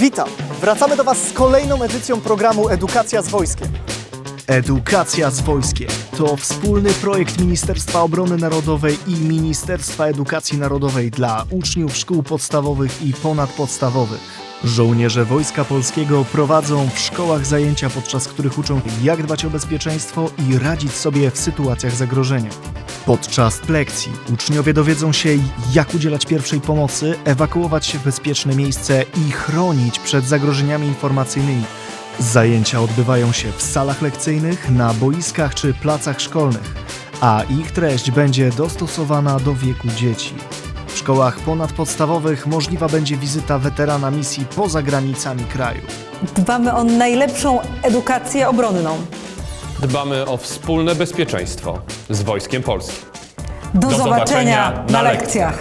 Witam! Wracamy do Was z kolejną edycją programu Edukacja z Wojskiem. Edukacja z wojskiem to wspólny projekt Ministerstwa Obrony Narodowej i Ministerstwa Edukacji Narodowej dla uczniów szkół podstawowych i ponadpodstawowych. Żołnierze Wojska Polskiego prowadzą w szkołach zajęcia, podczas których uczą jak dbać o bezpieczeństwo i radzić sobie w sytuacjach zagrożenia. Podczas lekcji uczniowie dowiedzą się, jak udzielać pierwszej pomocy, ewakuować się w bezpieczne miejsce i chronić przed zagrożeniami informacyjnymi. Zajęcia odbywają się w salach lekcyjnych, na boiskach czy placach szkolnych, a ich treść będzie dostosowana do wieku dzieci. W szkołach ponadpodstawowych możliwa będzie wizyta weterana misji poza granicami kraju. Dbamy o najlepszą edukację obronną. Dbamy o wspólne bezpieczeństwo z Wojskiem Polskim. Do, Do zobaczenia, zobaczenia na na lekcjach.